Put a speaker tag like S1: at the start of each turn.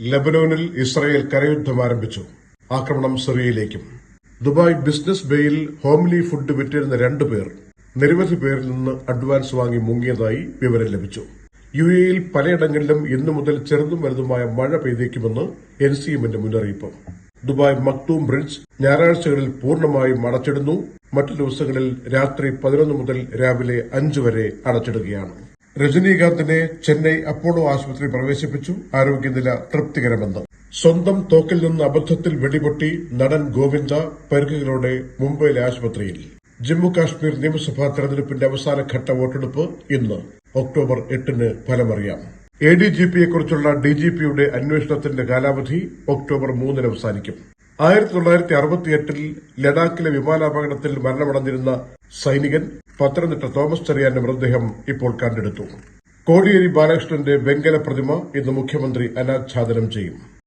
S1: ലബനോനിൽ Israel കരയുദ്ധം ആരംഭിച്ചു. ആക്രമണം സിറിയയിലേക്കും. ദുബായ് ബിസിനസ് ബേയിൽ ഹോംലി ഫുഡ് വിറ്റിരുന്ന രണ്ടുപേർ നിരവധി പേരിൽ നിന്ന് അഡ്വാൻസ് വാങ്ങി മുങ്ങിയതായി വിവരം ലഭിച്ചു. യു എയിൽ പലയിടങ്ങളിലും ഇന്നു മുതൽ ചെറുതും വലുതുമായ മഴ പെയ്തേക്കുമെന്ന് എൻ സി എമ്മിന്റെ മുന്നറിയിപ്പ്. ദുബായ് മക്തൂം ബ്രിഡ്ജ് ഞായറാഴ്ചകളിൽ പൂർണമായും അടച്ചിടുന്നു. മറ്റു ദിവസങ്ങളിൽ രാത്രി പതിനൊന്ന് മുതൽ രാവിലെ അഞ്ച് വരെ അടച്ചിടുകയാണ്. രജനീകാന്തിനെ ചെന്നൈ അപ്പോളോ ആശുപത്രി പ്രവേശിപ്പിച്ചു. ആരോഗ്യനില തൃപ്തികരമെന്ന്. സ്വന്തം തോക്കിൽ നിന്ന് അബദ്ധത്തിൽ വെടിപൊട്ടി നടൻ ഗോവിന്ദ പരിക്കുകളോടെ മുംബൈയിലെ ആശുപത്രിയിൽ. ജമ്മുകാശ്മീർ നിയമസഭാ തെരഞ്ഞെടുപ്പിന്റെ അവസാനഘട്ട വോട്ടെടുപ്പ് ഇന്ന് ഒക്ടോബർ എട്ടിന് ഫലമറിയാം. എ ഡി ജി പിയെക്കുറിച്ചുള്ള ഡി ജി പിയുടെ അന്വേഷണത്തിന്റെ കാലാവധി ഒക്ടോബർ മൂന്നിന് അവസാനിക്കും. ആയിരത്തി തൊള്ളായിരത്തി അറുപത്തിയെട്ടിൽ ലഡാക്കിലെ വിമാനാപകടത്തിൽ മരണമടഞ്ഞിരുന്ന സൈനികൻ പത്തനംതിട്ട തോമസ് ചെറിയാന്റെ മൃതദേഹം ഇപ്പോൾ കണ്ടെടുത്തു. കോടിയേരി ബാലകൃഷ്ണന്റെ വെങ്കല പ്രതിമ ഇന്ന് മുഖ്യമന്ത്രി അനാച്ഛാദനം ചെയ്യും.